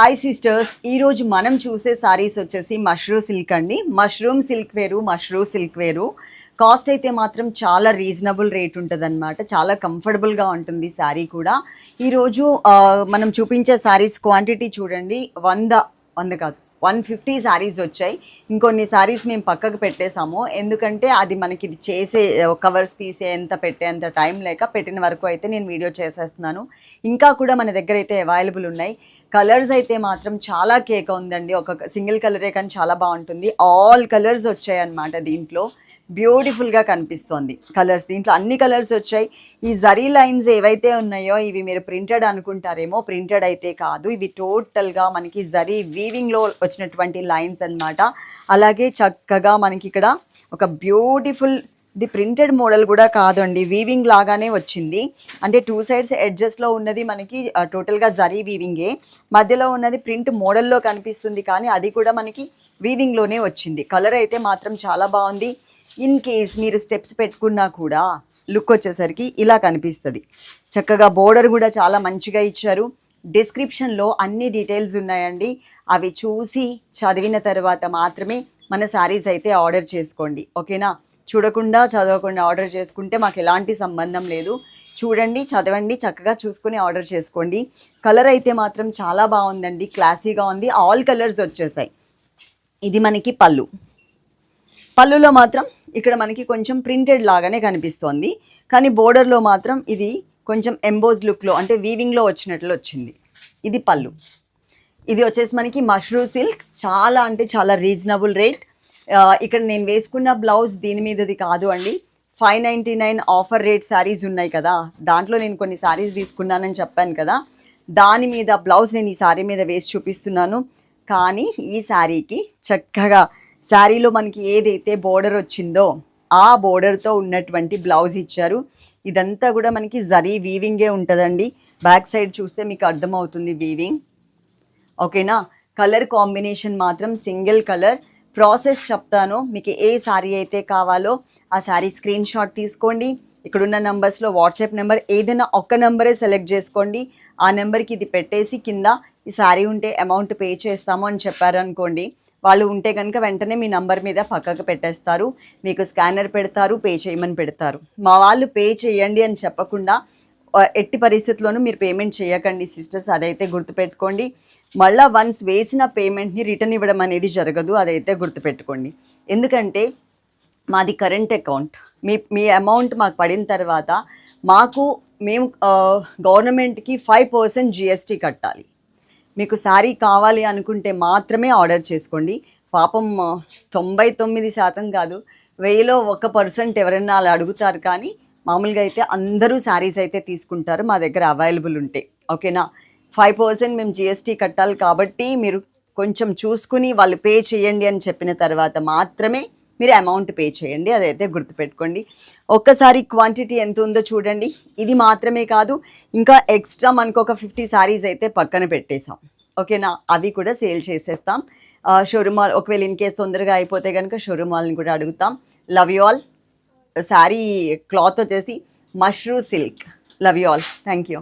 Hi sisters ఈరోజు మనం చూసే సారీస్ వచ్చేసి మష్రూమ్ సిల్క్ అండి. మష్రూమ్ సిల్క్ వేరు మష్రూమ్ సిల్క్ వేరు. కాస్ట్ అయితే మాత్రం చాలా రీజనబుల్ రేట్ ఉంటుందన్నమాట. చాలా కంఫర్టబుల్గా ఉంటుంది శారీ కూడా. ఈరోజు మనం చూపించే శారీస్ క్వాంటిటీ చూడండి. వంద వంద కాదు వన్ ఫిఫ్టీ శారీస్ వచ్చాయి. ఇంకొన్ని శారీస్ మేము పక్కకు పెట్టేసాము ఎందుకంటే అది మనకి ఇది చేసే కవర్స్ తీసే ఎంత పెట్టేంత టైం లేక పెట్టిన వరకు అయితే నేను వీడియో చేసేస్తున్నాను. ఇంకా కూడా మన దగ్గర అయితే అవైలబుల్ ఉన్నాయి. కలర్స్ అయితే మాత్రం చాలా కేక్ ఉందండి. ఒక సింగిల్ కలరే కానీ చాలా బాగుంటుంది. ఆల్ కలర్స్ వచ్చాయి అన్నమాట దీంట్లో. బ్యూటిఫుల్గా కనిపిస్తోంది కలర్స్. దీంట్లో అన్ని కలర్స్ వచ్చాయి. ఈ జరీ లైన్స్ ఏవైతే ఉన్నాయో ఇవి మీరు ప్రింటెడ్ అనుకుంటారేమో ప్రింటెడ్ అయితే కాదు. ఇవి టోటల్గా మనకి జరీ వీవింగ్లో వచ్చినటువంటి లైన్స్ అన్నమాట. అలాగే చక్కగా మనకి ఇక్కడ ఒక బ్యూటిఫుల్ ఇది ప్రింటెడ్ మోడల్ కూడా కాదండి. వీవింగ్ లాగానే వచ్చింది. అంటే టూ సైడ్స్ ఎడ్జెస్లో ఉన్నది మనకి టోటల్గా జరీ వీవింగే మధ్యలో ఉన్నది ప్రింట్ మోడల్లో కనిపిస్తుంది కానీ అది కూడా మనకి వీవింగ్లోనే వచ్చింది. కలర్ అయితే మాత్రం చాలా బాగుంది. ఇన్ కేస్ మీరు స్టెప్స్ పెట్టుకున్నా కూడా లుక్ వచ్చేసరికి ఇలా కనిపిస్తుంది. చక్కగా బోర్డర్ కూడా చాలా మంచిగా ఇచ్చారు. డిస్క్రిప్షన్లో అన్ని డీటెయిల్స్ ఉన్నాయండి. అవి చూసి చదివిన తర్వాత మాత్రమే మన శారీస్ అయితే ఆర్డర్ చేసుకోండి. ఓకేనా చూడకుండా చదవకుండా ఆర్డర్ చేసుకుంటే మాకు ఎలాంటి సంబంధం లేదు. చూడండి చదవండి చక్కగా చూసుకొని ఆర్డర్ చేసుకోండి. కలర్ అయితే మాత్రం చాలా బాగుందండి క్లాసీగా ఉంది. ఆల్ కలర్స్ వచ్చేసాయి. ఇది మనకి పళ్ళు. పళ్ళులో మాత్రం ఇక్కడ మనకి కొంచెం ప్రింటెడ్ లాగానే కనిపిస్తోంది. కానీ బోర్డర్లో మాత్రం ఇది కొంచెం ఎంబోజ్ లుక్లో అంటే వీవింగ్లో వచ్చినట్లు వచ్చింది. ఇది పళ్ళు. ఇది వచ్చేసి మనకి మష్రూమ్ సిల్క్ చాలా అంటే చాలా రీజనబుల్ రేట్ ఇక్కడ నేను వేసుకున్న బ్లౌజ్ దీని మీదది కాదు అండి. Five ninety nine offer rate sarees ఉన్నాయి కదా. దాంట్లో నేను కొన్ని శారీస్ తీసుకున్నానని చెప్పాను కదా. దాని మీద బ్లౌజ్ నేను ఈ శారీ మీద వేసి చూపిస్తున్నాను. కానీ ఈ శారీకి చక్కగా శారీలో మనకి ఏదైతే బోర్డర్ వచ్చిందో ఆ బోర్డర్తో ఉన్నటువంటి బ్లౌజ్ ఇచ్చారు. ఇదంతా కూడా మనకి జరీ వీవింగే ఉంటుందండి. బ్యాక్ సైడ్ చూస్తే మీకు అర్థమవుతుంది వీవింగ్ ఓకేనా? కలర్ కాంబినేషన్ మాత్రం సింగిల్ కలర్ ప్రాసెస్ చెప్తాను. మీకు ఏ శారీ అయితే కావాలో ఆ శారీ స్క్రీన్ షాట్ తీసుకోండి. ఇక్కడున్న నెంబర్స్లో వాట్సాప్ నెంబర్ ఏదైనా ఒక్క నెంబరే సెలెక్ట్ చేసుకోండి. ఆ నెంబర్కి ఇది పెట్టేసి కింద ఈ శారీ ఉంటే అమౌంట్ పే చేస్తాము అని చెప్పారు అనుకోండి వాళ్ళు ఉంటే కనుక వెంటనే మీ నంబర్ మీద పక్కకు పెట్టేస్తారు. మీకు స్కానర్ పెడతారు పే చేయమని పెడతారు. మా వాళ్ళు పే చేయండి అని చెప్పకుండా ఎట్టి పరిస్థితుల్లోనూ మీరు పేమెంట్ చేయకండి సిస్టర్స్. అదైతే గుర్తుపెట్టుకోండి. మళ్ళీ వన్స్ వేసిన పేమెంట్ని రిటర్న్ ఇవ్వడం అనేది జరగదు. అదైతే గుర్తుపెట్టుకోండి. ఎందుకంటే మాది కరెంట్ అకౌంట్. మీ మీ అమౌంట్ మాకు పడిన తర్వాత మాకు మేము గవర్నమెంట్కి ఫైవ్ పర్సెంట్ జిఎస్టీ కట్టాలి. మీకు శారీ కావాలి అనుకుంటే మాత్రమే ఆర్డర్ చేసుకోండి. పాపం తొంభై తొమ్మిది శాతం కాదు. వెయ్యిలో ఒక పర్సెంట్ ఎవరైనా అలా అడుగుతారు కానీ మామూలుగా అయితే అందరూ శారీస్ అయితే తీసుకుంటారు మా దగ్గర అవైలబుల్ ఉంటే. ఓకేనా? ఫైవ్ పర్సెంట్ మేము జిఎస్టీ కట్టాలి కాబట్టి మీరు కొంచెం చూసుకుని వాళ్ళు పే చేయండి అని చెప్పిన తర్వాత మాత్రమే మీరు అమౌంట్ పే చేయండి. అదైతే గుర్తుపెట్టుకోండి. ఒక్కసారి క్వాంటిటీ ఎంత ఉందో చూడండి. ఇది మాత్రమే కాదు ఇంకా ఎక్స్ట్రా మనకు ఒక ఫిఫ్టీ శారీస్ అయితే పక్కన పెట్టేసాం ఓకేనా? అవి కూడా సేల్ చేసేస్తాం. షోరూమ్ మాల్ ఒకవేళ ఇన్ కేస్ తొందరగా అయిపోతే కనుక షోరూమ్ మాల్ని కూడా అడుగుతాం. Love you all saree cloth వచ్చేసి mushroom silk. Love you all thank you